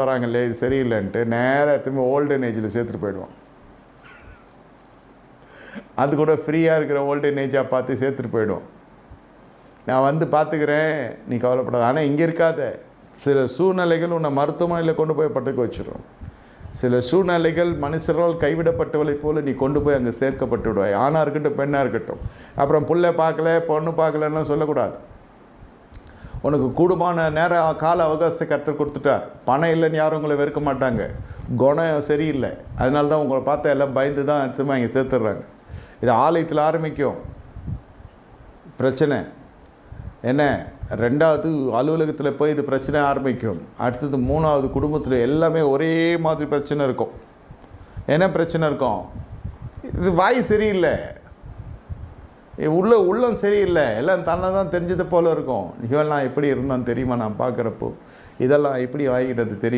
வராங்களே இது சரியில்லைன்ட்டு நேராக திரும்ப ஓல்டன் ஏஜில் சேர்த்துட்டு போயிடுவோம் அது கூட ஃப்ரீயாக இருக்கிற ஓல்டன் ஏஜாக பார்த்து சேர்த்துட்டு போயிடும் நான் வந்து பார்த்துக்கிறேன் நீ கவலைப்படாத. ஆனால் இங்கே இருக்காத. சில சூழ்நிலைகள் உன்னை மருத்துவமனையில் கொண்டு போய் படுக்க வச்சிடும் சில சூழ்நிலைகள் மனுஷரால் கைவிடப்பட்டவளை போல் நீ கொண்டு போய் அங்கே சேர்க்கப்பட்டு விடுவாய். ஆணாக இருக்கட்டும் பெண்ணாக இருக்கட்டும். அப்புறம் பிள்ளை பார்க்கல பொண்ணு பார்க்கலன்னு சொல்லக்கூடாது. உனக்கு கூடுமான நேரம் கால அவகாசத்தை கற்றுக் கொடுத்துட்டார். பணம் இல்லைன்னு யாரும் உங்களை வெறுக்க மாட்டாங்க. குணம் சரியில்லை. அதனால தான் உங்களை பார்த்தா எல்லாம் பயந்து தான் எடுத்துமா இங்கே சேர்த்துடுறாங்க. இது ஆலயத்தில் ஆரம்பிக்கும். பிரச்சனை. என்ன? ரெண்டாவது அலுவலகத்தில் போய் இது பிரச்சனை ஆரம்பிக்கும். அடுத்தது மூணாவது குடும்பத்தில் எல்லாமே ஒரே மாதிரி பிரச்சனை இருக்கும். என்ன பிரச்சனை இருக்கும்? இது வாய் சரியில்லை. உள்ள உள்ளம் சரியில்லை. எல்லாம் தன்னை தான் தெரிஞ்சது போல இருக்கும். இவெல்லாம் எப்படி இருந்தான் தெரியுமா? நான் பார்க்குறப்போ. இதெல்லாம் எப்படி ஆகிட்டது தெரியும்?